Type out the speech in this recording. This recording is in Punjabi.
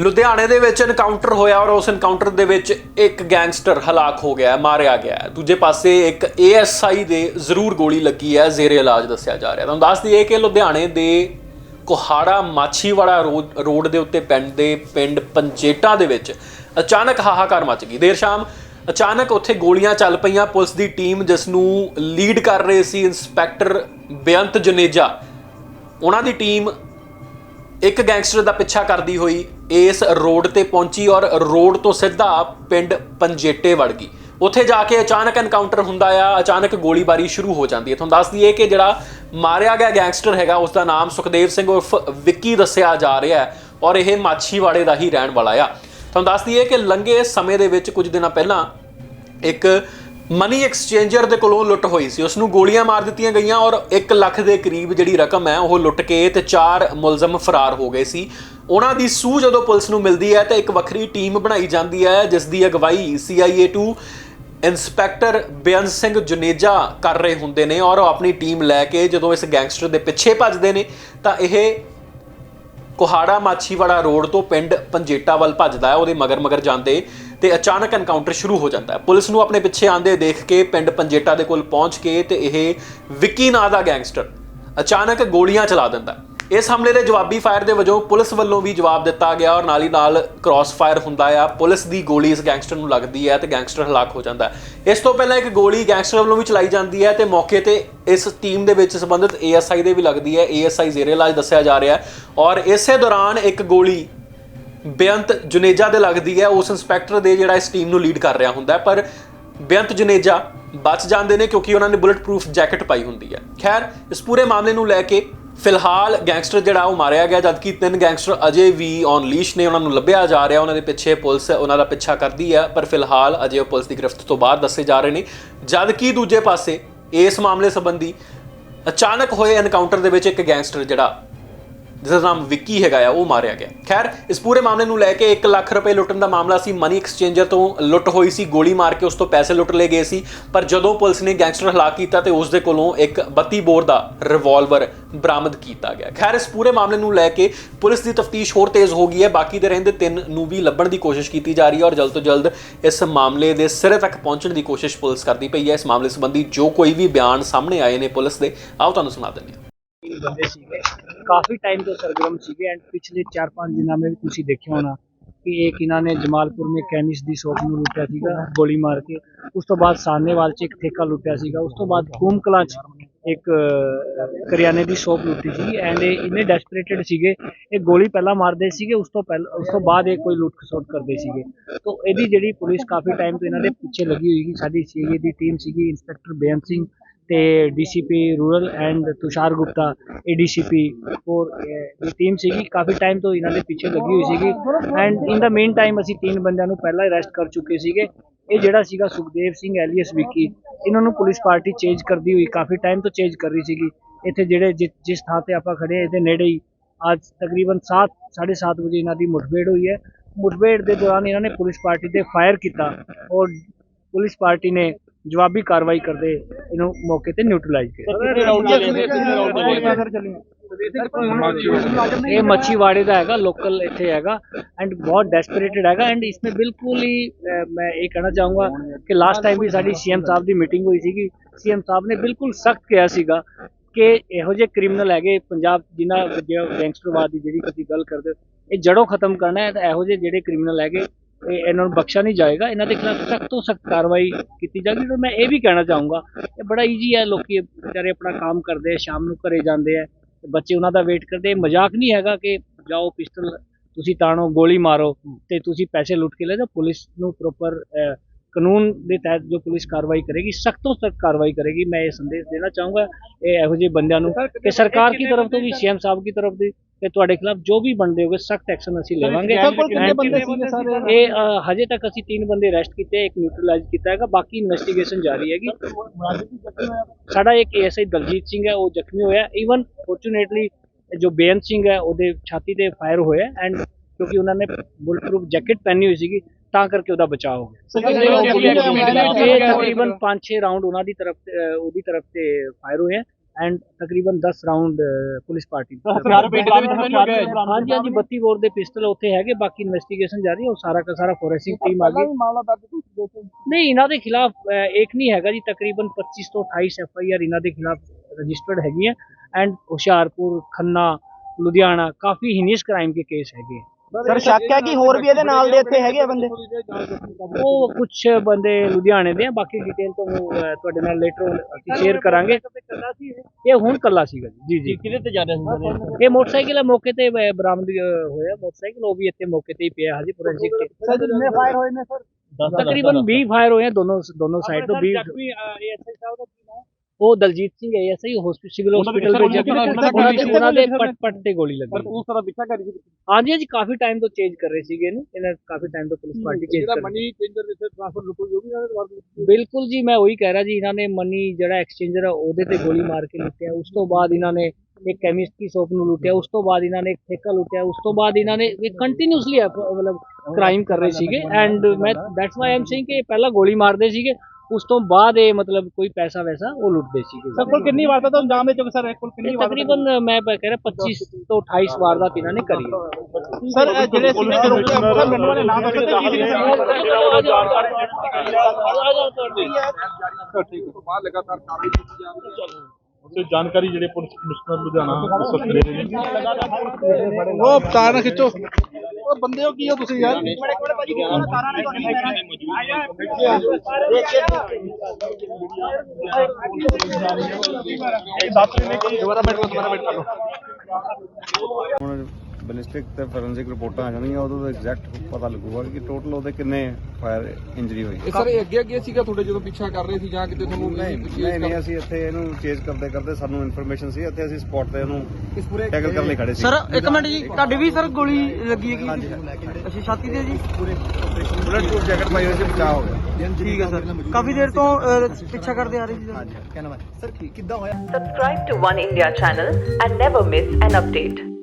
ਲੁਧਿਆਣੇ ਦੇ ਵਿੱਚ ਐਨਕਾਊਂਟਰ ਹੋਇਆ ਔਰ ਉਸ ਐਨਕਾਊਂਟਰ ਦੇ ਵਿੱਚ ਇੱਕ ਗੈਂਗਸਟਰ ਹਲਾਕ ਹੋ ਗਿਆ ਮਾਰਿਆ ਗਿਆ ਦੂਜੇ ਪਾਸੇ ਇੱਕ ਏਐਸਆਈ ਦੇ ਜ਼ਰੂਰ ਗੋਲੀ ਲੱਗੀ ਹੈ, ਜ਼ੇਰੇ ਇਲਾਜ ਦੱਸਿਆ ਜਾ ਰਿਹਾ ਤੁਹਾਨੂੰ ਦੱਸ ਦਈਏ ਕਿ ਲੁਧਿਆਣੇ ਦੇ ਕੋਹਾੜਾ ਮਾਛੀਵਾੜਾ ਰੋਡ ਰੋਡ ਦੇ ਉੱਤੇ ਪਿੰਡ ਦੇ ਪਿੰਡ ਪੰਜੇਟਾ ਦੇ ਵਿੱਚ ਅਚਾਨਕ ਹਾਹਾਕਾਰ ਮਚ ਗਈ। ਦੇਰ ਸ਼ਾਮ ਅਚਾਨਕ ਉੱਥੇ ਗੋਲੀਆਂ ਚੱਲ ਪਈਆਂ। ਪੁਲਿਸ ਦੀ ਟੀਮ ਜਿਸ ਨੂੰ ਲੀਡ ਕਰ ਰਹੇ ਸੀ, ਇੰਸਪੈਕਟਰ ਬੇਅੰਤ ਜਨੇਜਾ, ਉਹਨਾਂ ਦੀ ਟੀਮ ਇੱਕ ਗੈਂਗਸਟਰ ਦਾ ਪਿੱਛਾ ਕਰਦੀ ਹੋਈ ਇਸ ਰੋਡ ਤੇ ਪਹੁੰਚੀ ਔਰ ਰੋਡ ਤੋਂ ਸਿੱਧਾ ਪਿੰਡ ਪੰਜੇਟੇ ਵੜ ਗਈ। ਉੱਥੇ ਜਾ ਕੇ ਅਚਾਨਕ ਐਨਕਾਊਂਟਰ ਹੁੰਦਾ ਆ, ਅਚਾਨਕ ਗੋਲੀਬਾਰੀ ਸ਼ੁਰੂ ਹੋ ਜਾਂਦੀ ਹੈ। ਤੁਹਾਨੂੰ ਦੱਸ ਦਈਏ ਕਿ ਜਿਹੜਾ ਮਾਰਿਆ ਗਿਆ ਗੈਂਗਸਟਰ ਹੈਗਾ ਉਸ ਦਾ ਨਾਮ ਸੁਖਦੇਵ ਸਿੰਘ ਉਰਫ ਵਿੱਕੀ ਦੱਸਿਆ ਜਾ ਰਿਹਾ ਹੈ ਔਰ ਇਹ ਮਾਛੀਵਾੜੇ ਦਾ ਹੀ ਰਹਿਣ ਵਾਲਾ ਆ। ਤੁਹਾਨੂੰ ਦੱਸ ਦਈਏ ਕਿ ਲੰਘੇ ਸਮੇਂ ਦੇ ਵਿੱਚ ਕੁਝ ਦਿਨਾਂ ਪਹਿਲਾਂ ਇੱਕ ਮਨੀ ਐਕਸਚੇਂਜਰ ਦੇ ਕੋਲੋਂ ਲੁੱਟ ਹੋਈ ਸੀ। ਉਸ ਨੂੰ ਗੋਲੀਆਂ ਮਾਰ ਦਿੱਤੀਆਂ ਗਈਆਂ ਔਰ 1 ਲੱਖ ਦੇ ਕਰੀਬ ਜਿਹੜੀ ਰਕਮ ਹੈ, ਉਹ ਲੁੱਟ ਕੇ ਤੇ ਚਾਰ ਮੁਲਜ਼ਮ ਫਰਾਰ ਹੋ ਗਏ ਸੀ। ਉਹਨਾਂ ਦੀ ਸੂਹ ਜਦੋਂ ਪੁਲਿਸ ਨੂੰ ਮਿਲਦੀ ਹੈ ਤਾਂ ਇੱਕ ਵੱਖਰੀ ਟੀਮ ਬਣਾਈ ਜਾਂਦੀ ਹੈ, ਜਿਸ ਦੀ ਅਗਵਾਈ CIA 2 ਇੰਸਪੈਕਟਰ ਬੇਅੰਤ ਸਿੰਘ ਜੁਨੇਜਾ ਕਰ ਰਹੇ ਹੁੰਦੇ ਨੇ ਔਰ ਉਹ ਆਪਣੀ ਟੀਮ ਲੈ ਕੇ ਜਦੋਂ ਇਸ ਗੈਂਗਸਟਰ ਦੇ ਪਿੱਛੇ ਭੱਜਦੇ ਨੇ, ਤਾਂ ਇਹ ਕੋਹਾੜਾ ਮਾਛੀਵਾੜਾ ਰੋਡ ਤੋਂ ਪਿੰਡ ਪੰਜੇਟਾ ਵੱਲ ਭੱਜਦਾ ਹੈ, ਉਹਦੇ ਮਗਰ ਮਗਰ ਜਾਂਦੇ ਤੇ ਅਚਾਨਕ ਐਨਕਾਊਂਟਰ ਸ਼ੁਰੂ ਹੋ ਜਾਂਦਾ ਹੈ। ਪੁਲਿਸ ਨੂੰ ਆਪਣੇ ਪਿੱਛੇ ਆਂਦੇ ਦੇਖ ਕੇ ਪਿੰਡ ਪੰਜੇਟਾ ਦੇ ਕੋਲ ਪਹੁੰਚ ਕੇ ਤੇ ਇਹ ਵਿੱਕੀ ਨਾਂ ਦਾ ਗੈਂਗਸਟਰ ਅਚਾਨਕ ਗੋਲੀਆਂ ਚਲਾ ਦਿੰਦਾ ਇਸ ਹਮਲੇ ਦੇ ਜਵਾਬੀ ਫਾਇਰ ਦੇ ਵਜੋਂ ਪੁਲਿਸ ਵੱਲੋਂ ਵੀ ਜਵਾਬ ਦਿੱਤਾ ਗਿਆ ਔਰ ਨਾਲ ਹੀ ਨਾਲ ਕ੍ਰਾਸ ਫਾਇਰ ਹੁੰਦਾ ਆ। ਪੁਲਿਸ ਦੀ ਗੋਲੀ ਇਸ ਗੈਂਗਸਟਰ ਨੂੰ ਲੱਗਦੀ ਹੈ ਤੇ ਗੈਂਗਸਟਰ ਹਲਾਕ ਹੋ ਜਾਂਦਾ ਹੈ। ਇਸ ਤੋਂ ਪਹਿਲਾਂ ਇੱਕ ਗੋਲੀ ਗੈਂਗਸਟਰ ਵੱਲੋਂ ਵੀ ਚਲਾਈ ਜਾਂਦੀ ਹੈ ਤੇ ਮੌਕੇ ਤੇ ਇਸ ਟੀਮ ਦੇ ਵਿੱਚ ਸੰਬੰਧਿਤ ਏਐਸਆਈ ਦੇ ਵੀ ਲੱਗਦੀ ਹੈ। ਏਐਸਆਈ ਜ਼ੇਰੇ ਇਲਾਜ ਦੱਸਿਆ ਜਾ ਰਿਹਾ ਹੈ ਔਰ ਇਸੇ ਦੌਰਾਨ ਇੱਕ ਗੋਲੀ ਬੇਅੰਤ ਜੁਨੇਜਾ ਦੇ ਲੱਗਦੀ ਹੈ। ਉਸ ਇੰਸਪੈਕਟਰ ਦੇ ਜਿਹੜਾ ਇਸ ਟੀਮ ਨੂੰ ਲੀਡ ਕਰ ਰਿਹਾ ਹੁੰਦਾ ਪਰ ਬੇਅੰਤ ਜੁਨੇਜਾ ਬਚ ਜਾਂਦੇ ਨੇ ਕਿਉਂਕਿ ਉਹਨਾਂ ਨੇ ਬੁਲਟ ਪ੍ਰੂਫ ਜੈਕਟ ਪਾਈ ਹੁੰਦੀ ਹੈ। ਖੈਰ, ਇਸ ਪੂਰੇ ਮਾਮਲੇ ਨੂੰ ਲੈ ਕੇ ਫਿਲਹਾਲ ਗੈਂਗਸਟਰ ਜਿਹੜਾ ਉਹ ਮਾਰਿਆ ਗਿਆ, ਜਦਕਿ ਤਿੰਨ ਗੈਂਗਸਟਰ ਅਜੇ ਵੀ ਔਨ ਲੀਸ਼ ਨੇ, ਉਹਨਾਂ ਨੂੰ ਲੱਭਿਆ ਜਾ ਰਿਹਾ, ਉਹਨਾਂ ਦੇ ਪਿੱਛੇ ਪੁਲਿਸ ਉਹਨਾਂ ਦਾ ਪਿੱਛਾ ਕਰਦੀ ਹੈ ਪਰ ਫਿਲਹਾਲ ਅਜੇ ਉਹ ਪੁਲਿਸ ਦੀ ਗ੍ਰਿਫਤ ਤੋਂ ਬਾਅਦ ਦੱਸੇ ਜਾ ਰਹੇ ਨੇ। ਜਦਕਿ ਦੂਜੇ ਪਾਸੇ ਇਸ ਮਾਮਲੇ ਸੰਬੰਧੀ ਅਚਾਨਕ ਹੋਏ ਐਨਕਾਊਂਟਰ ਦੇ ਵਿੱਚ ਇੱਕ ਗੈਂਗਸਟਰ ਜਿਹੜਾ ਜਿਸ ਦਾ ਨਾਮ ਵਿੱਕੀ ਹੈਗਾ ਆ, ਉਹ ਮਾਰਿਆ ਗਿਆ। ਖੈਰ, ਇਸ ਪੂਰੇ ਮਾਮਲੇ ਨੂੰ ਲੈ ਕੇ 1 ਲੱਖ ਰੁਪਏ ਲੁੱਟਣ ਦਾ ਮਾਮਲਾ ਸੀ। ਮਨੀ ਐਕਸਚੇਂਜਰ ਤੋਂ ਲੁੱਟ ਹੋਈ ਸੀ, ਗੋਲੀ ਮਾਰ ਕੇ ਉਸ ਤੋਂ ਪੈਸੇ ਲੁੱਟ ਲਏ ਗਏ ਸੀ। ਪਰ ਜਦੋਂ ਪੁਲਿਸ ਨੇ ਗੈਂਗਸਟਰ ਹਲਾਕ ਕੀਤਾ ਤੇ ਉਸ ਦੇ ਕੋਲੋਂ ਇੱਕ 32 ਬੋਰ ਦਾ ਰਿਵਾਲਵਰ ਬਰਾਮਦ ਕੀਤਾ ਗਿਆ। ਖੈਰ, ਇਸ ਪੂਰੇ ਮਾਮਲੇ ਨੂੰ ਲੈ ਕੇ ਪੁਲਿਸ ਦੀ ਤਫਤੀਸ਼ ਹੋਰ ਤੇਜ਼ ਹੋ ਗਈ ਹੈ। ਬਾਕੀ ਦੇ ਰਹਿੰਦੇ ਤਿੰਨ ਨੂੰ ਵੀ ਲੱਭਣ ਦੀ ਕੋਸ਼ਿਸ਼ ਕੀਤੀ ਜਾ ਰਹੀ ਹੈ ਔਰ ਜਲਦ ਤੋਂ ਜਲਦ ਇਸ ਮਾਮਲੇ ਦੇ ਸਿਰੇ ਤੱਕ ਪਹੁੰਚਣ ਦੀ ਕੋਸ਼ਿਸ਼ ਪੁਲਿਸ ਕਰਦੀ ਪਈ ਹੈ। ਇਸ ਮਾਮਲੇ ਸੰਬੰਧੀ ਜੋ ਕੋਈ ਵੀ ਬਿਆਨ ਸਾਹਮਣੇ ਆਏ ਨੇ ਪੁਲਿਸ ਦੇ, ਆਓ ਤੁਹਾਨੂੰ ਸੁਣਾ ਦਿੰਦੇ ਹਾਂ। ਬੰਦੇ ਸੀਗੇ। ਕਾਫੀ ਟਾਈਮ ਤੋਂ ਸਰਗਰਮ ਸੀਗੇ ਐਂਡ ਪਿਛਲੇ 4-5 ਦਿਨਾਂ ਵਿੱਚ ਤੁਸੀਂ ਦੇਖਿਆ ਹੋਣਾ ਕਿ ਇੱਕ ਇਹਨਾਂ ਨੇ ਜਮਾਲਪੁਰ ਮੇ ਕੈਮਿਸ ਦੀ ਸ਼ੋਪ ਨੂੰ ਲੁੱਟਿਆ ਸੀਗਾ, ਗੋਲੀ ਮਾਰ ਕੇ। ਉਸ ਤੋਂ ਬਾਅਦ ਸਾਹਨੇਵਾਲ ਚ ਇੱਕ ਠੇਕਾ ਲੁੱਟਿਆ ਸੀਗਾ। ਉਸ ਤੋਂ ਬਾਅਦ ਕੂਮ ਚ ਇੱਕ ਕਰਿਆਨੇ ਦੀ ਸ਼ੋਪ ਲੁੱਟੀ ਸੀ ਐਂਡ ਇਹ ਇੰਨੇ ਡੈਸਪਰੇਟਡ ਸੀਗੇ, ਇਹ ਗੋਲੀ ਪਹਿਲਾਂ ਮਾਰਦੇ ਸੀਗੇ, ਉਸ ਤੋਂ ਪਹਿਲਾਂ, ਉਸ ਤੋਂ ਬਾਅਦ ਇਹ ਕੋਈ ਲੁੱਟ ਖਸੁੱਟ ਕਰਦੇ ਸੀਗੇ। ਤੋਂ ਇਹਦੀ ਜਿਹੜੀ ਪੁਲਿਸ ਕਾਫੀ ਟਾਈਮ ਤੋਂ ਇਹਨਾਂ ਦੇ ਪਿੱਛੇ ਲੱਗੀ ਹੋਈ ਸੀ, ਸਾਡੀ ਸੀਏ ਦੀ ਟੀਮ ਸੀਗੀ ਇੰਸਪੈਕਟਰ ਬੇਅੰਤ ਸਿੰਘ ਤੇ DCP rural and Tushar Gupta ADCP ਔਰ ਇਹ ਟੀਮ ਸੀਗੀ। ਕਾਫੀ ਟਾਈਮ ਤੋਂ ਇਹਨਾਂ ਦੇ ਪਿੱਛੇ ਲੱਗੀ ਹੋਈ ਸੀਗੀ। And in the meantime ਅਸੀਂ ਤਿੰਨ ਬੰਦਿਆਂ ਨੂੰ ਪਹਿਲਾਂ ਅਰੈਸਟ ਕਰ ਚੁੱਕੇ ਸੀਗੇ। ਇਹ ਜਿਹੜਾ ਸੀਗਾ ਸੁਖਦੇਵ ਸਿੰਘ ਐਲੀਅਸ ਵਿੱਕੀ, ਇਹਨਾਂ ਨੂੰ ਪੁਲਿਸ ਪਾਰਟੀ ਚੇਂਜ ਕਰਦੀ ਹੋਈ, ਕਾਫੀ ਟਾਈਮ ਤੋਂ ਚੇਂਜ ਕਰ ਰਹੀ ਸੀਗੀ। ਇੱਥੇ ਜਿਹੜੇ ਜਿ- ਜਿਸ ਥਾਂ ਤੇ ਆਪਾਂ ਖੜੇ ਹਾਂ, ਇਹਦੇ ਨੇੜੇ ਹੀ ਅੱਜ ਤਕਰੀਬਨ 7 7:30 ਵਜੇ ਇਹਨਾਂ ਦੀ ਮੁਠਭੇੜ ਹੋਈ ਹੈ। ਮੁਠਭੇੜ ਦੇ ਦੌਰਾਨ ਇਹਨਾਂ ਨੇ ਪੁਲਿਸ ਪਾਰਟੀ ਤੇ ਫਾਇਰ ਕੀਤਾ ਔਰ ਪੁਲਿਸ ਪਾਰਟੀ ਨੇ ਜਵਾਬੀ ਕਾਰਵਾਈ ਕਰਦੇ ਇਹਨੂੰ ਮੌਕੇ ਤੇ ਨਿਊਟਰਲਾਈਜ਼ ਕੀਤਾ। ਇਹ ਮੱਛੀਵਾੜੇ ਦਾ ਹੈਗਾ ਲੋਕਲ ਇੱਥੇ ਹੈਗਾ ਐਂਡ ਬਹੁਤ ਡੈਸਪਰੇਟਡ ਹੈਗਾ ਐਂਡ ਇਸमें ਬਿਲਕੁਲ ਹੀ ਮੈਂ ਇਹ ਕਹਿਣਾ ਚਾਹੂੰਗਾ ਕਿ ਲਾਸਟ ਟਾਈਮ ਵੀ ਸਾਡੀ ਸੀਐਮ ਸਾਹਿਬ ਦੀ ਮੀਟਿੰਗ ਹੋਈ ਸੀਗੀ ਸੀਐਮ ਸਾਹਿਬ ਨੇ ਬਿਲਕੁਲ ਸਖਤ ਕਿਹਾ ਸੀਗਾ ਕਿ ਇਹੋ ਜਿਹੇ ਕ੍ਰਿਮੀਨਲ ਹੈਗੇ ਪੰਜਾਬ ਜਿਨ੍ਹਾਂ ਗੈਂਗਸਟਰਵਾਦ ਦੀ ਜਿਹੜੀ ਤੁਸੀਂ ਗੱਲ ਕਰਦੇ ਹੋ, ਇਹ ਜੜੋਂ ਖਤਮ ਕਰਨਾ ਹੈ ਤਾਂ ਇਹੋ ਜਿਹੇ ਜਿਹੜੇ ਕ੍ਰਿਮੀਨਲ ਹੈਗੇ ਇਹ ਇਹਨਾਂ ਨੂੰ ਬਖਸ਼ਿਆ ਨਹੀਂ ਜਾਏਗਾ। ਇਹਨਾਂ ਦੇ ਖਿਲਾਫ ਸਖਤ ਤੋਂ ਸਖਤ ਕਾਰਵਾਈ ਕੀਤੀ ਜਾਵੇਗੀ ਤੇ ਮੈਂ ਇਹ ਵੀ ਕਹਿਣਾ ਚਾਹੂੰਗਾ ਇਹ ਬੜਾ ਈਜ਼ੀ ਹੈ। ਲੋਕੀ ਵਿਚਾਰੇ ਆਪਣਾ ਕੰਮ ਕਰਦੇ ਆ, ਸ਼ਾਮ ਨੂੰ ਘਰੇ ਜਾਂਦੇ ਆ ਬੱਚੇ ਉਹਨਾਂ ਦਾ ਵੇਟ ਕਰਦੇ ਮਜ਼ਾਕ ਨਹੀਂ ਹੈਗਾ ਕਿ ਜਾਓ ਪਿਸਟਲ ਤੁਸੀਂ ਤਾਣੋ, ਗੋਲੀ ਮਾਰੋ ਤੇ ਤੁਸੀਂ ਪੈਸੇ ਲੁੱਟ ਕੇ ਲੈ ਜਾਓ। ਪੁਲਿਸ ਨੂੰ ਪ੍ਰੋਪਰ ਕਾਨੂੰਨ ਦੇ ਤਹਿਤ ਜੋ ਪੁਲਿਸ ਕਾਰਵਾਈ ਕਰੇਗੀ ਸਖਤ ਤੋਂ ਸਖਤ ਕਾਰਵਾਈ ਕਰੇਗੀ ਮੈਂ ਇਹ ਸੰਦੇਸ਼ ਦੇਣਾ ਚਾਹੂੰਗਾ। ਇਹ ਇਹੋ ਜਿਹੇ ਬੰਦਿਆਂ ਨੂੰ ਕਿ ਸਰਕਾਰ ਦੀ ਤਰਫ ਤੋਂ ਵੀ ਸੀਐਮ ਸਾਹਿਬ ਦੀ ਤਰਫ ਦੀ ਕਿ ਤੁਹਾਡੇ ਖਿਲਾਫ ਜੋ ਵੀ ਬਣਦੇ ਹੋਗੇ ਸਖਤ ਐਕਸ਼ਨ ਅਸੀਂ ਲਵਾਂਗੇ। ਇਹ ਹਜੇ ਤੱਕ ਅਸੀਂ ਤਿੰਨ ਬੰਦੇ ਅਰੈਸਟ ਕੀਤੇ ਇੱਕ ਨਿਊਟਰਲਾਈਜ਼ ਕੀਤਾ ਹੈਗਾ ਬਾਕੀ ਇਨਵੈਸਟੀਗੇਸ਼ਨ ਜਾਰੀ ਹੈਗੀ। ਸਾਡਾ ਇੱਕ ਐਸਆਈ ਦਲਜੀਤ ਸਿੰਘ ਹੈ ਉਹ ਜ਼ਖਮੀ ਹੋਇਆ। ਈਵਨ ਫੋਰਚੂਨੇਟਲੀ ਜੋ ਬੇਅੰਤ ਸਿੰਘ ਹੈ ਉਹਦੇ ਛਾਤੀ ਤੇ ਫਾਇਰ ਹੋਇਆ ਐਂਡ ਕਿਉਂਕਿ ਉਹਨਾਂ ਨੇ ਬੁਲਟ ਪ੍ਰੂਫ ਜੈਕਟ ਪਹਿਨੀ ਹੋਈ ਸੀਗੀ ਤਾਂ ਕਰਕੇ ਉਹਦਾ ਬਚਾਅ ਹੋ ਗਿਆ। ਇਹ ਤਕਰੀਬਨ 5-6 ਰਾਉਂਡ ਉਹਨਾਂ ਦੀ ਤਰਫ ਤੇ, ਅ, ਉਹਦੀ ਤਰਫ ਤੇ ਫਾਇਰ ਹੋਏ ਐਂਡ ਤਕਰੀਬਨ 10 ਰਾਉਂਡ ਪੁਲਿਸ ਪਾਰਟੀ ਦੇ ਹਥਿਆਰ ਹਾਂਜੀ ਹਾਂਜੀ 32 ਬੋਰ ਦੇ ਪਿਸਟਲ ਉੱਥੇ ਹੈਗੇ ਬਾਕੀ ਇਨਵੈਸਟੀਗੇਸ਼ਨ ਜਾਰੀ ਹੈ ਉਹ ਸਾਰਾ ਦਾ ਸਾਰਾ ਫੋਰੈਂਸਿਕ ਟੀਮ ਆ ਗਈ। ਨਹੀਂ ਇਹਨਾਂ ਦੇ ਖਿਲਾਫ ਇੱਕ ਨਹੀਂ ਹੈਗਾ ਜੀ ਤਕਰੀਬਨ 25 ਤੋਂ 28 ਐਫ ਆਈ ਆਰ ਇਹਨਾਂ ਦੇ ਖਿਲਾਫ ਰਜਿਸਟਰਡ ਹੈਗੀ ਹੈ ਐਂਡ ਹੁਸ਼ਿਆਰਪੁਰ ਖੰਨਾ ਲੁਧਿਆਣਾ ਕਾਫੀ ਹੀਨੀਅਸ ਕ੍ਰਾਈਮ ਕੇ ਕੇਸ ਹੈਗੇ ਹੈ। ਸਰ ਸ਼ੱਕ ਹੈ ਕਿ ਹੋਰ ਵੀ ਇਹਦੇ ਨਾਲ ਦੇ ਇੱਥੇ ਹੈਗੇ ਆ ਬੰਦੇ? ਉਹ ਕੁਝ ਬੰਦੇ ਲੁਧਿਆਣੇ ਦੇ ਆ ਬਾਕੀ ਡਿਟੇਲ ਤੁਹਾਨੂੰ ਅਹ, ਤੁਹਾਡੇ ਨਾਲ ਲੇਟਰ ਅਸੀਂ ਸ਼ੇਅਰ ਕਰਾਂਗੇ। ਇਹ? ਹੁਣ ਕੱਲਾ ਸੀਗਾ ਜੀ ਜੀ ਕਿਹਦੇ ਤੇ ਜਾ ਰਿਹਾ ਸੀ ਇਹ ਮੋਟਰਸਾਈਕਲ ਮੌਕੇ ਤੇ ਅਹ, ਬਰਾਮਦ ਅਹ, ਹੋਇਆ। ਮੋਟਰਸਾਈਕਲ ਉਹ ਵੀ ਇੱਥੇ ਮੌਕੇ ਤੇ ਹੀ ਪਿਆ ਹਜੇ ਫੋਰੈਂਸਿਕ ਸਰ ਜਿੰਨੇ ਫਾਇਰ ਹੋਏ ਨੇ ਸਰ? ਤਕਰੀਬਨ 20 ਫਾਇਰ ਹੋਏ ਆ ਦੋਨੋਂ ਦੋਨੋਂ ਸਾਈਡ ਤੋਂ 20 ਉਹ Daljit Singh SI hospital civil hospital ਵਿੱਚ ਦੇ ਉਹਨਾਂ ਦੇ ਪਟ ਪਟ ਤੇ ਗੋਲੀ ਲੱਗੀ। ਉਸ ਤਰ੍ਹਾਂ ਪਿੱਛਾ ਕਰੀ ਸੀ। ਹਾਂਜੀ ਹਾਂਜੀ ਕਾਫੀ ਟਾਈਮ ਤੋਂ ਚੇਂਜ ਕਰ ਰਹੇ ਸੀਗੇ ਇਹਨੂੰ। ਇਹਨਾਂ ਕਾਫੀ ਟਾਈਮ ਤੋਂ ਪੁਲਿਸ ਪਾਰਟੀ ਚੇਂਜ ਕਰ ਮਨੀ ਚੇਂਜਰ ਜਿੱਥੇ ਟ੍ਰਾਂਸਫਰ ਲੁੱਟੋ ਜੋ ਵੀ ਦੇ ਬਿਲਕੁਲ ਜੀ ਮੈਂ ਉਹੀ ਕਹਿ ਰਿਹਾ ਜੀ ਇਹਨਾਂ ਨੇ ਮਨੀ ਜਿਹੜਾ ਐਕਸਚੇਂਜਰ ਹੈ ਉਹਦੇ ਤੇ ਗੋਲੀ ਮਾਰ ਕੇ ਲੁੱਟਿਆ। ਉਸ ਤੋਂ ਬਾਅਦ ਇਹਨਾਂ ਨੇ ਇੱਕ ਕੈਮਿਸਟ ਦੀ ਸ਼ੋਪ ਨੂੰ ਲੁੱਟਿਆ। ਉਸ ਤੋਂ ਬਾਅਦ ਇਹਨਾਂ ਨੇ ਇੱਕ ਠੇਕਾ ਲੁੱਟਿਆ। ਉਸ ਤੋਂ ਬਾਅਦ ਇਹਨਾਂ ਨੇ ਇਹ ਕੰਟੀਨਿਊਸਲੀ ਮਤਲਬ ਕ੍ਰਾਈਮ ਕਰ ਰਹੇ ਸੀਗੇ। ਐਂਡ ਮੈਂ ਦੈਟਸ ਵਾਈ ਆਮ ਸੇਇੰਗ ਕਿ ਪਹਿਲਾਂ ਗੋਲੀ ਮਾਰਦੇ ਸੀਗੇ। ਉਸ ਤੋਂ ਬਾਅਦ ਇਹ ਮਤਲਬ ਕੋਈ ਪੈਸਾ ਵੈਸਾ ਉਹ ਲੁੱਟਦੇ ਸੀਗੇ ਸਰ ਕੋਲ ਕਿੰਨੀ ਵਾਰ ਤਾਂ ਅੰਜਾਮ ਦੇ ਚੁੱਕੇ ਸਰ ਕੋਲ ਕਿੰਨੀ ਇਹ ਤਕਰੀਬਨ ਮੈਂ ਕਹਿ ਰਿਹਾ 25 ਤੋਂ 28 ਵਾਰਦਾਤ ਇਹਨਾਂ ਨੇ ਕਰੀ ਹੈ। ਸਰ ਜਿਹੜੇ ਸੀਗੇ ਕਿ ਰੋਕਿਆ ਸਰ ਮੈਨੂੰ ਵਾਲੇ ਨਾਮ ਦੱਸੋ ਤੇ ਕੀ ਤੇ ਜਾਣਕਾਰੀ ਜਿਹੜੇ ਪੁਲਿਸ ਕਮਿਸ਼ਨਰ ਲੁਧਿਆਣਾ ਵਕਤ ਦੇ ਰਹੇ ਨੇ। ਉਹ ਤਾਰ ਨਾ ਖਿੱਚੋ। ਉਹ ਬੰਦੇ ਹੋ ਕੀ ਹੋ ਤੁਸੀਂ ਯਾਰ? ਹੁਣ ਬਲਿਸਟਿਕ ਤੇ ਫੋਰੈਂਸਿਕ ਰਿਪੋਰਟਾਂ ਆ ਜਾਣਗੀਆਂ ਉਦੋਂ ਦਾ ਐਗਜ਼ੈਕਟ ਪਤਾ ਲੱਗੂਗਾ ਕਿ ਟੋਟਲ ਉਹਦੇ ਕਿੰਨੇ ਫਾਇਰ ਇੰਜਰੀ ਹੋਈ ਇਹ ਸਰ ਇਹ ਅੱਗੇ ਅੱਗੇ ਸੀਗਾ ਤੁਹਾਡੇ ਜਦੋਂ ਪਿੱਛਾ ਕਰ ਰਹੇ ਸੀ ਜਾਂ ਕਿਤੇ ਤੁਹਾਨੂੰ ਨਹੀਂ ਨਹੀਂ ਨਹੀਂ ਅਸੀਂ ਇੱਥੇ ਇਹਨੂੰ ਚੇਜ਼ ਕਰਦੇ ਕਰਦੇ ਸਾਨੂੰ ਇਨਫੋਰਮੇਸ਼ਨ ਸੀ ਇੱਥੇ ਅਸੀਂ ਸਪੌਟ ਤੇ ਇਹਨੂੰ ਟੈਕਲ ਕਰਨ ਲਈ ਖੜੇ ਸੀ। ਸਰ ਇੱਕ ਮਿੰਟ ਜੀ ਤੁਹਾਡੇ ਵੀ ਸਰ ਗੋਲੀ ਲੱਗੀ ਹੈਗੀ? ਅੱਛਾ ਛਾਤੀ ਤੇ ਜੀ? ਬੁਲਟ ਪ੍ਰੂਫ ਜੈਕਟ ਪਾਈ ਹੋਈ ਸੀ ਬਚਾਅ ਹੋ ਗਿਆ। ਠੀਕ ਹੈ ਸਰ। ਕਾਫੀ ਦੇਰ ਤੋਂ ਪਿੱਛਾ ਕਰਦੇ ਆ ਰਹੇ ਸੀ sir. Subscribe to One India channel and never miss an update.